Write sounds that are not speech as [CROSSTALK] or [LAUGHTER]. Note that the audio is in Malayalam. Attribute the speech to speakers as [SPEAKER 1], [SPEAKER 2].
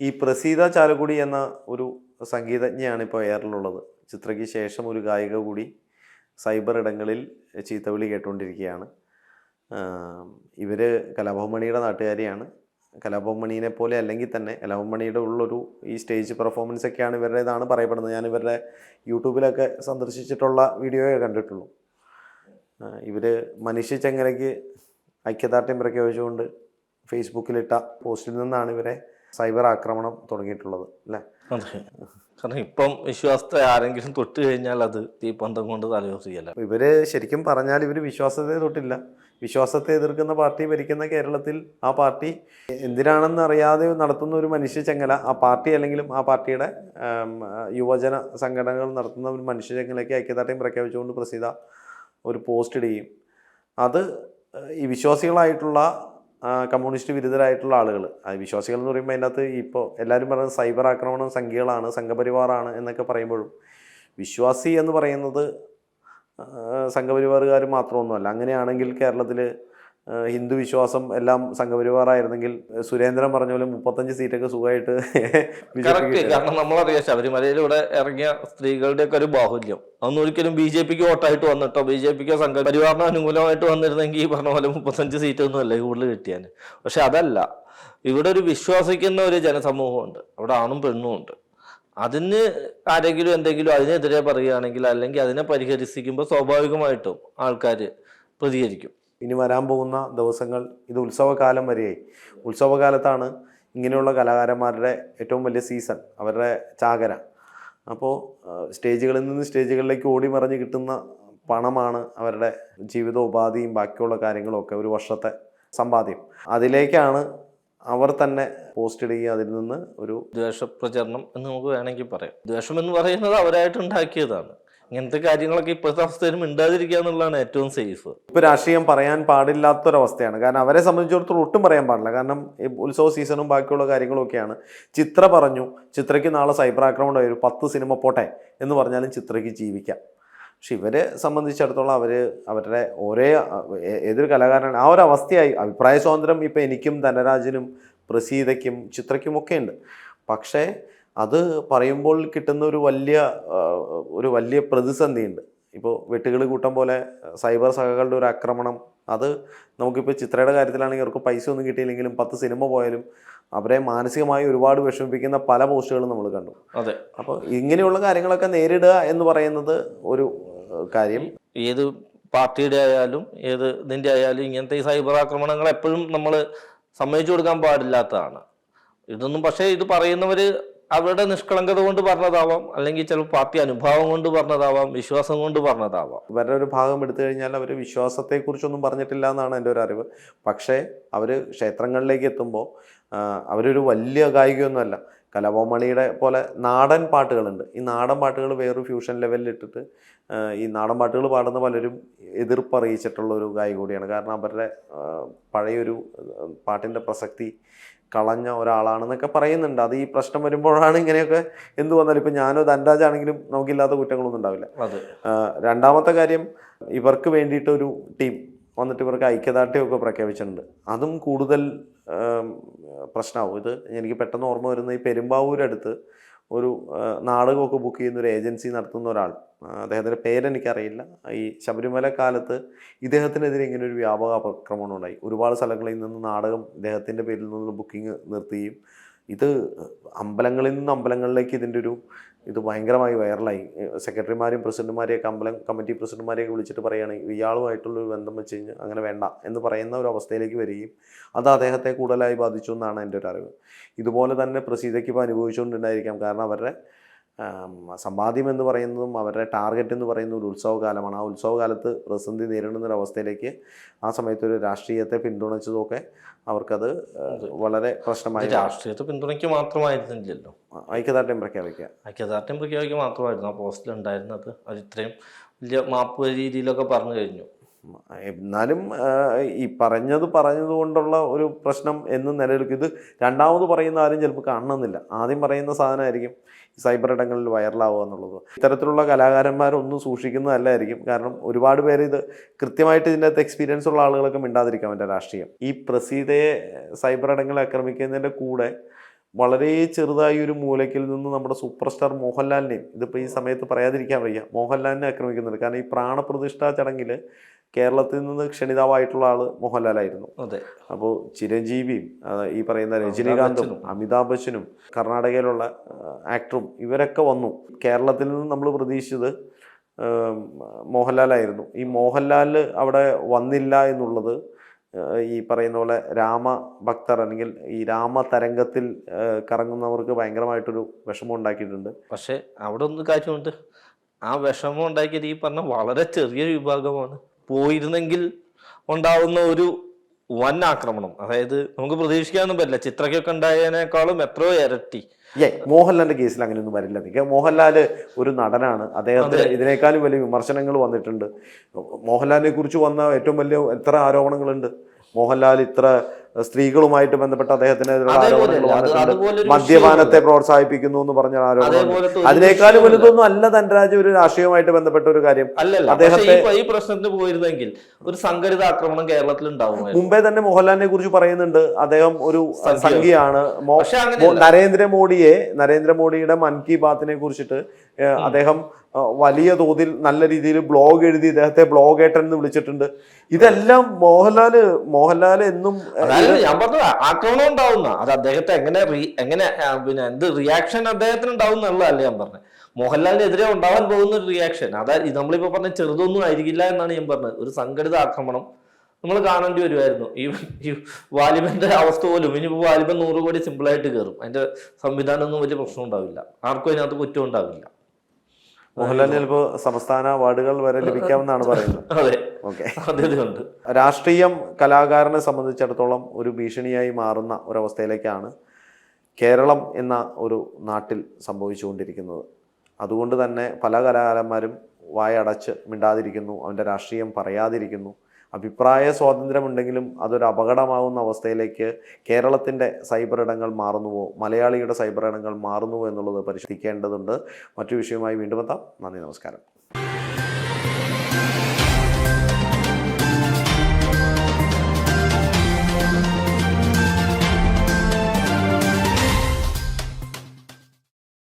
[SPEAKER 1] ഈ പ്രസീത ചാലക്കുടി എന്ന ഒരു സംഗീതജ്ഞയാണ് ഇപ്പോൾ എയറിലുള്ളത് ചിത്രയ്ക്ക് ശേഷം ഒരു ഗായിക കൂടി സൈബർ ഇടങ്ങളിൽ ചീത്തവിളി കേട്ടുകൊണ്ടിരിക്കുകയാണ്. ഇവർ കലാഭവമണിയുടെ നാട്ടുകാരിയാണ്. കലാഭവമണീനെ പോലെ അല്ലെങ്കിൽ തന്നെ കലാഭവമണിയുടെ ഉള്ളൊരു ഈ സ്റ്റേജ് പെർഫോമൻസ് ഒക്കെയാണ് ഇവരുടേതാണ് പറയപ്പെടുന്നത്. ഞാൻ ഇവരുടെ യൂട്യൂബിലൊക്കെ സന്ദർശിച്ചിട്ടുള്ള വീഡിയോയെ കണ്ടിട്ടുള്ളൂ. ഇവർ മനുഷ്യ ചെങ്ങലയ്ക്ക് ഐക്യദാർഢ്യം പ്രഖ്യാപിച്ചുകൊണ്ട് ഫേസ്ബുക്കിലിട്ട പോസ്റ്റിൽ നിന്നാണ് ഇവരെ സൈബർ ആക്രമണം തുടങ്ങിയിട്ടുള്ളത് അല്ലേ?
[SPEAKER 2] കാരണം ഇപ്പം വിശ്വാസത്തെ ആരെങ്കിലും തൊട്ട് കഴിഞ്ഞാൽ അത് തീപ്പന്തം കൊണ്ട് തലയോസിയല്ല
[SPEAKER 1] ഇവർ ശരിക്കും പറഞ്ഞാൽ ഇവർ വിശ്വാസത്തെ തൊട്ടില്ല. വിശ്വാസത്തെ എതിർക്കുന്ന പാർട്ടി ഭരിക്കുന്ന കേരളത്തിൽ ആ പാർട്ടി എന്തിനാണെന്ന് അറിയാതെ നടത്തുന്ന ഒരു മനുഷ്യ ചെങ്ങല ആ പാർട്ടി അല്ലെങ്കിലും ആ പാർട്ടിയുടെ യുവജന സംഘടനകൾ നടത്തുന്ന ഒരു മനുഷ്യ ചെങ്ങലയ്ക്ക് ഐക്യദാർഢ്യം പ്രഖ്യാപിച്ചുകൊണ്ട് പ്രസിദ്ധ ഒരു പോസ്റ്റ് ഇടുകയും. അത് ഈ വിശ്വാസികളായിട്ടുള്ള കമ്മ്യൂണിസ്റ്റ് വിരുദ്ധരായിട്ടുള്ള ആളുകൾ വിശ്വാസികൾ എന്ന് പറയുമ്പോൾ അതിനകത്ത് ഇപ്പോൾ എല്ലാവരും പറയുന്നത് സൈബർ ആക്രമണം സംഘികളാണ് സംഘപരിവാറാണ് എന്നൊക്കെ പറയുമ്പോഴും വിശ്വാസി എന്ന് പറയുന്നത് സംഘപരിവാറുകാർ മാത്രമൊന്നുമല്ല. അങ്ങനെയാണെങ്കിൽ കേരളത്തിൽ ഹിന്ദു വിശ്വാസം എല്ലാം സംഘപരിവാറായിരുന്നെങ്കിൽ സുരേന്ദ്രൻ പറഞ്ഞ പോലെ മുപ്പത്തഞ്ച് സീറ്റൊക്കെ സുഖമായിട്ട് [LAUGHS]
[SPEAKER 2] കാരണം നമ്മളറിയാം ശബരിമലയിലൂടെ ഇറങ്ങിയ സ്ത്രീകളുടെ ഒക്കെ ഒരു ബാഹുല്യം. അതൊന്നും ഒരിക്കലും ബി ജെ പിക്ക് വോട്ടായിട്ട് വന്നിട്ടോ? ബി ജെ പിക്ക് സംഘപരിവാറിന് അനുകൂലമായിട്ട് വന്നിരുന്നെങ്കിൽ ഈ പറഞ്ഞ പോലെ മുപ്പത്തഞ്ച് സീറ്റ് ഒന്നും അല്ല കൂടുതൽ കിട്ടിയാൽ പക്ഷെ അതല്ല. ഇവിടെ ഒരു വിശ്വസിക്കുന്ന ഒരു ജനസമൂഹമുണ്ട്. അവിടെ ആണും പെണ്ണും ഉണ്ട്. അതിന് ആരെങ്കിലും എന്തെങ്കിലും അതിനെതിരെ പറയുകയാണെങ്കിൽ അല്ലെങ്കിൽ അതിനെ പരിഹരിക്കുമ്പോൾ സ്വാഭാവികമായിട്ടും ആൾക്കാർ പ്രതികരിക്കും.
[SPEAKER 1] ഇനി വരാൻ പോകുന്ന ദിവസങ്ങൾ ഇത് ഉത്സവകാലം വരെയായി. ഉത്സവകാലത്താണ് ഇങ്ങനെയുള്ള കലാകാരന്മാരുടെ ഏറ്റവും വലിയ സീസൺ അവരുടെ ചാകര. അപ്പോൾ സ്റ്റേജുകളിൽ നിന്ന് സ്റ്റേജുകളിലേക്ക് ഓടി മറിഞ്ഞ് കിട്ടുന്ന പണമാണ് അവരുടെ ജീവിതോപാധിയും ബാക്കിയുള്ള കാര്യങ്ങളും ഒക്കെ ഒരു വർഷത്തെ സമ്പാദ്യം. അതിലേക്കാണ് അവർ തന്നെ പോസ്റ്റ് ഇടുകയും അതിൽ നിന്ന് ഒരു
[SPEAKER 2] ദ്വേഷപ്രചരണം എന്ന് നമുക്ക് വേണമെങ്കിൽ പറയാം. ദ്വേഷം എന്ന് പറയുന്നത് അവരായിട്ട് ഉണ്ടാക്കിയതാണ്. ഇങ്ങനത്തെ കാര്യങ്ങളൊക്കെ ഇപ്പോഴത്തെ അവസ്ഥയിൽ മിണ്ടാതിരിക്കുക എന്നുള്ളതാണ് ഏറ്റവും സേഫ്
[SPEAKER 1] ഇപ്പോൾ രാഷ്ട്രീയം പറയാൻ പാടില്ലാത്തൊരവസ്ഥയാണ്. കാരണം അവരെ സംബന്ധിച്ചിടത്തോളം ഒട്ടും പറയാൻ പാടില്ല. കാരണം ഉത്സവ സീസണും ബാക്കിയുള്ള കാര്യങ്ങളൊക്കെയാണ് ചിത്ര പറഞ്ഞു ചിത്രയ്ക്ക് നാളെ സൈബർ ആക്രമണം ഒരു പത്ത് സിനിമ പോട്ടെ എന്ന് പറഞ്ഞാലും ചിത്രയ്ക്ക് ജീവിക്കാം. പക്ഷെ ഇവരെ സംബന്ധിച്ചിടത്തോളം അവർ അവരുടെ ഒരേ ഏതൊരു കലാകാരനാണ് ആ ഒരു അവസ്ഥയായി. അഭിപ്രായ സ്വാതന്ത്ര്യം ഇപ്പം എനിക്കും ധനരാജനും പ്രസീതയ്ക്കും ചിത്രയ്ക്കും ഒക്കെ ഉണ്ട്. പക്ഷേ അത് പറയുമ്പോൾ കിട്ടുന്ന ഒരു വലിയ ഒരു വലിയ പ്രതിസന്ധിയുണ്ട്. ഇപ്പോൾ വെട്ടുകിളി കൂട്ടം പോലെ സൈബർ സഹകളുടെ ഒരു ആക്രമണം അത് നമുക്കിപ്പോൾ ചിത്രയുടെ കാര്യത്തിലാണെങ്കിൽ അവർക്ക് പൈസ ഒന്നും കിട്ടിയില്ലെങ്കിലും പത്ത് സിനിമ പോയാലും അവരെ മാനസികമായി ഒരുപാട് വിഷമിപ്പിക്കുന്ന പല പോസ്റ്റുകളും നമ്മൾ കണ്ടു.
[SPEAKER 2] അതെ.
[SPEAKER 1] അപ്പോൾ ഇങ്ങനെയുള്ള കാര്യങ്ങളൊക്കെ നേരിടുക എന്ന് പറയുന്നത് ഒരു കാര്യം.
[SPEAKER 2] ഏത് പാർട്ടിയുടെ ആയാലും ഏത് ഇതിന്റെ ആയാലും ഇങ്ങനത്തെ ഈ സൈബർ ആക്രമണങ്ങൾ എപ്പോഴും നമ്മൾ സമ്മതിച്ചു കൊടുക്കാൻ പാടില്ലാത്തതാണ്. ഇതൊന്നും പക്ഷേ ഇത് പറയുന്നവര് അവരുടെ നിഷ്കളങ്കത കൊണ്ട് പറഞ്ഞതാവാം അല്ലെങ്കിൽ ചില പാർട്ടി അനുഭാവം കൊണ്ട് പറഞ്ഞതാവാം വിശ്വാസം കൊണ്ട് പറഞ്ഞതാവാം.
[SPEAKER 1] ഇവരുടെ ഒരു ഭാഗം എടുത്തു കഴിഞ്ഞാൽ അവർ വിശ്വാസത്തെക്കുറിച്ചൊന്നും പറഞ്ഞിട്ടില്ല എന്നാണ് എന്റെ ഒരു അറിവ്. പക്ഷേ അവർ ക്ഷേത്രങ്ങളിലേക്ക് എത്തുമ്പോൾ അവരൊരു വലിയ ഗായികയൊന്നുമല്ല കലാഭവമണിയുടെ പോലെ നാടൻ പാട്ടുകളുണ്ട്. ഈ നാടൻ പാട്ടുകൾ വേറൊരു ഫ്യൂഷൻ ലെവലിൽ ഇട്ടിട്ട് ഈ നാടൻ പാട്ടുകൾ പാടുന്ന പലരും എതിർപ്പ് ഒരു ഗായിക കൂടിയാണ്. കാരണം അവരുടെ പഴയൊരു പാട്ടിന്റെ പ്രസക്തി കളഞ്ഞ ഒരാളാണെന്നൊക്കെ പറയുന്നുണ്ട്. അത് ഈ പ്രശ്നം വരുമ്പോഴാണ് ഇങ്ങനെയൊക്കെ എന്ത് വന്നാലും. ഇപ്പം ഞാനോ ധനരാജാണെങ്കിലും നമുക്കില്ലാത്ത കുറ്റങ്ങളൊന്നും ഉണ്ടാവില്ല.
[SPEAKER 2] അതെ.
[SPEAKER 1] രണ്ടാമത്തെ കാര്യം ഇവർക്ക് വേണ്ടിയിട്ട് ഒരു ടീം വന്നിട്ട് ഇവർക്ക് ഐക്യദാർഢ്യമൊക്കെ പ്രഖ്യാപിച്ചിട്ടുണ്ട്. അതും കൂടുതൽ പ്രശ്നമാവും. ഇത് എനിക്ക് പെട്ടെന്ന് ഓർമ്മ വരുന്ന ഈ പെരുമ്പാവൂരടുത്ത് ഒരു നാടകമൊക്കെ ബുക്ക് ചെയ്യുന്ന ഒരു ഏജൻസി നടത്തുന്ന ഒരാൾ. അദ്ദേഹത്തിന്റെ പേരെനിക്കറിയില്ല. ഈ ശബരിമല കാലത്ത് ഇദ്ദേഹത്തിനെതിരെ ഇങ്ങനെ ഒരു വ്യാപക അപക്രമണം ഉണ്ടായി. ഒരുപാട് സ്ഥലങ്ങളിൽ നിന്ന് നാടകം ഇദ്ദേഹത്തിന്റെ പേരിൽ നിന്ന് ബുക്കിംഗ് നിർത്തുകയും ഇത് അമ്പലങ്ങളിൽ നിന്ന് അമ്പലങ്ങളിലേക്ക് ഇതിന്റെ ഒരു ഇത് ഭയങ്കരമായി വൈറലായി. സെക്രട്ടറിമാരെയും പ്രസിഡന്റുമാരെയൊക്കെ അമ്പലം കമ്മിറ്റി പ്രസിഡന്റുമാരെയൊക്കെ വിളിച്ചിട്ട് പറയുകയാണ് ഇയാളുമായിട്ടുള്ള ഒരു ബന്ധം വെച്ച് കഴിഞ്ഞാൽ അങ്ങനെ വേണ്ട എന്ന് പറയുന്ന ഒരു അവസ്ഥയിലേക്ക് വരികയും അത് അദ്ദേഹത്തെ കൂടുതലായി ബാധിച്ചു എന്നാണ് എന്റെ ഒരു അറിവ്. ഇതുപോലെ തന്നെ പ്രസീതയ്ക്ക് ഇപ്പോൾ അനുഭവിച്ചുകൊണ്ടുണ്ടായിരിക്കാം കാരണം അവരുടെ സമ്പാദ്യം എന്ന് പറയുന്നതും അവരുടെ ടാർഗറ്റ് എന്ന് പറയുന്ന ഒരു ഉത്സവകാലമാണ്. ആ ഉത്സവകാലത്ത് പ്രതിസന്ധി നേരിടുന്ന ഒരു അവസ്ഥയിലേക്ക് ആ സമയത്ത് ഒരു രാഷ്ട്രീയത്തെ പിന്തുണച്ചതൊക്കെ അവർക്കത് വളരെ പ്രശ്നമായി
[SPEAKER 2] രാഷ്ട്രീയത്തെ പിന്തുണയ്ക്ക് മാത്രമായിരുന്നില്ലല്ലോ.
[SPEAKER 1] ഐക്യദാർഢ്യം പ്രഖ്യാപിക്കുക.
[SPEAKER 2] ഐക്യദാർഢ്യം പ്രഖ്യാപിക്കുക മാത്രമായിരുന്നു ആ പോസ്റ്റിൽ ഉണ്ടായിരുന്നത്. അത് ഇത്രയും വലിയ മാപ്പ് രീതിയിലൊക്കെ പറഞ്ഞു കഴിഞ്ഞു.
[SPEAKER 1] എന്നാലും ഈ പറഞ്ഞത് പറഞ്ഞത് കൊണ്ടുള്ള ഒരു പ്രശ്നം എന്ന് നിലനിൽക്കും ഇത് രണ്ടാമത് പറയുന്ന ആരും ചിലപ്പോൾ കാണണമെന്നില്ല. ആദ്യം പറയുന്ന സാധനമായിരിക്കും സൈബർ ഇടങ്ങളിൽ വൈറലാവുക എന്നുള്ളത്. ഇത്തരത്തിലുള്ള കലാകാരന്മാരൊന്നും സൂക്ഷിക്കുന്നതല്ലായിരിക്കും. കാരണം ഒരുപാട് പേര് ഇത് കൃത്യമായിട്ട് ഇതിന്റെ അകത്ത് എക്സ്പീരിയൻസ് ഉള്ള ആളുകളൊക്കെ മിണ്ടാതിരിക്കാം എന്റെ രാഷ്ട്രീയം. ഈ പ്രസീതയെ സൈബർ ഇടങ്ങളെ ആക്രമിക്കുന്നതിന്റെ കൂടെ വളരെ ചെറുതായി ഒരു മൂലയ്ക്കിൽ നിന്ന് നമ്മുടെ സൂപ്പർ സ്റ്റാർ മോഹൻലാലിനെയും ഇതിപ്പോൾ ഈ സമയത്ത് പറയാതിരിക്കാൻ വയ്യ മോഹൻലാലിനെ ആക്രമിക്കുന്നുണ്ട്. കാരണം ഈ പ്രാണപ്രതിഷ്ഠാ ചടങ്ങിൽ കേരളത്തിൽ നിന്ന് ക്ഷണിതാവായിട്ടുള്ള ആൾ മോഹൻലാലായിരുന്നു.
[SPEAKER 2] അതെ.
[SPEAKER 1] അപ്പോൾ ചിരഞ്ജീവിയും ഈ പറയുന്ന രജനീകാന്തും. അമിതാഭ് ബച്ചനും കർണാടകയിലുള്ള ആക്ടറും ഇവരൊക്കെ വന്നു. കേരളത്തിൽ നിന്ന് നമ്മൾ പ്രതീക്ഷിച്ചത് മോഹൻലാലായിരുന്നു. ഈ മോഹൻലാൽ അവിടെ വന്നില്ല എന്നുള്ളത് ഈ പറയുന്ന പോലെ രാമഭക്തർ അല്ലെങ്കിൽ ഈ രാമ തരംഗത്തിൽ കറങ്ങുന്നവർക്ക് ഭയങ്കരമായിട്ടൊരു വിഷമം ഉണ്ടാക്കിയിട്ടുണ്ട്.
[SPEAKER 2] പക്ഷെ അവിടെ ഒന്ന് കാര്യമുണ്ട് ആ വിഷമം ഉണ്ടാക്കിയത് ഈ പറഞ്ഞ വളരെ ചെറിയ വിഭാഗമാണ്. പോയിരുന്നെങ്കിൽ ഉണ്ടാവുന്ന ഒരു വൻ ആക്രമണം. അതായത് നമുക്ക് പ്രതീക്ഷിക്കാനൊന്നും പറ്റില്ല. ചിത്രയ്ക്കൊക്കെ ഉണ്ടായതിനേക്കാളും എത്രയോ ഇരട്ടി.
[SPEAKER 1] ഏ മോഹൻലാലിന്റെ കേസിൽ അങ്ങനെയൊന്നും വരില്ല. നിൽക്കുക മോഹൻലാൽ ഒരു നടനാണ്. അദ്ദേഹത്തിന്. ഇതിനേക്കാളും വലിയ വിമർശനങ്ങൾ വന്നിട്ടുണ്ട്. മോഹൻലാലിനെ കുറിച്ച് വന്ന ഏറ്റവും വലിയ എത്ര ആരോപണങ്ങളുണ്ട്? മോഹൻലാൽ ഇത്ര സ്ത്രീകളുമായിട്ട് ബന്ധപ്പെട്ട അദ്ദേഹത്തിനെതിരെ ആരോപണങ്ങൾ മദ്യപാനത്തെ പ്രോത്സാഹിപ്പിക്കുന്നു എന്ന് പറഞ്ഞ ആരോപണം
[SPEAKER 2] അതിനേക്കാൾ
[SPEAKER 1] അതിനേക്കാളും വലുതൊന്നും അല്ല ധനരാജ് ഒരു രാഷ്ട്രീയമായിട്ട് ബന്ധപ്പെട്ട ഒരു കാര്യം. അദ്ദേഹത്തെ-
[SPEAKER 2] ഈ- പ്രശ്നത്തിന് പോയിരുന്നെങ്കിൽ ഒരു സംഘടിത ആക്രമണം കേരളത്തിൽ ഉണ്ടാവുമായിരുന്നു
[SPEAKER 1] മുമ്പേ തന്നെ മോഹൻലാലിനെ കുറിച്ച് പറയുന്നുണ്ട്. അദ്ദേഹം ഒരു
[SPEAKER 2] സംഖ്യ.
[SPEAKER 1] സംഖ്യയാണ് നരേന്ദ്രമോദിയെ നരേന്ദ്രമോദിയുടെ മൻ കി ബാത്തിനെ കുറിച്ചിട്ട് അദ്ദേഹം വലിയ തോതിൽ നല്ല രീതിയിൽ ബ്ലോഗ് എഴുതി ഇദ്ദേഹത്തെ ബ്ലോഗേട്ടൻ എന്ന് വിളിച്ചിട്ടുണ്ട്. ഇതെല്ലാം മോഹൻലാൽ മോഹൻലാൽ എന്നും
[SPEAKER 2] ഞാൻ പറഞ്ഞത് ആക്രമണം ഉണ്ടാവുന്ന അത് അദ്ദേഹത്തെ എങ്ങനെ എങ്ങനെ പിന്നെ എന്ത് റിയാക്ഷൻ അദ്ദേഹത്തിന് ഉണ്ടാവും എന്നുള്ളതല്ല ഞാൻ പറഞ്ഞത്. മോഹൻലാലിനെതിരെ ഉണ്ടാവാൻ പോകുന്ന ഒരു റിയാക്ഷൻ അതായത് നമ്മളിപ്പോൾ നമ്മളിപ്പോ പറഞ്ഞ ചെറുതൊന്നും ആയിരിക്കില്ല എന്നാണ് ഞാൻ പറഞ്ഞത്. ഒരു സംഘടിത ആക്രമണം നമ്മൾ കാണേണ്ടി വരുമായിരുന്നു ഈ ഈ വാലിബന്റെ അവസ്ഥ പോലും ഇനിയിപ്പോ വാലിബൻ നൂറ് കോടി സിമ്പിളായിട്ട് കയറും അതിന്റെ സംവിധാനം ഒന്നും വലിയ പ്രശ്നം ഉണ്ടാവില്ല. ആർക്കും അതിനകത്ത് കുറ്റം ഉണ്ടാവില്ല.
[SPEAKER 1] മോഹൻലാലിന് ചിലപ്പോ സംസ്ഥാന അവാർഡുകൾ വരെ ലഭിക്കാമെന്നാണ് പറയുന്നത്. [LAUGHS]
[SPEAKER 2] അതെ.
[SPEAKER 1] ഓക്കെ.
[SPEAKER 2] സാധ്യതയുണ്ട്.
[SPEAKER 1] രാഷ്ട്രീയം കലാകാരനെ സംബന്ധിച്ചിടത്തോളം ഒരു ഭീഷണിയായി മാറുന്ന ഒരവസ്ഥയിലേക്കാണ് കേരളം എന്ന ഒരു നാട്ടിൽ സംഭവിച്ചുകൊണ്ടിരിക്കുന്നത്. അതുകൊണ്ട് തന്നെ പല കലാകാരന്മാരും വായടച്ച് മിണ്ടാതിരിക്കുന്നു അവന്റെ രാഷ്ട്രീയം പറയാതിരിക്കുന്നു. അഭിപ്രായ സ്വാതന്ത്ര്യമുണ്ടെങ്കിലും അതൊരു അപകടമാകുന്ന അവസ്ഥയിലേക്ക് കേരളത്തിന്റെ സൈബർ ഇടങ്ങൾ മാറുന്നുവോ മലയാളിയുടെ സൈബർ ഇടങ്ങൾ മാറുന്നുവോ എന്നുള്ളത് പരിശോധിക്കേണ്ടതുണ്ട്. മറ്റു വിഷയവുമായി വീണ്ടും എത്താം. നന്ദി നമസ്കാരം.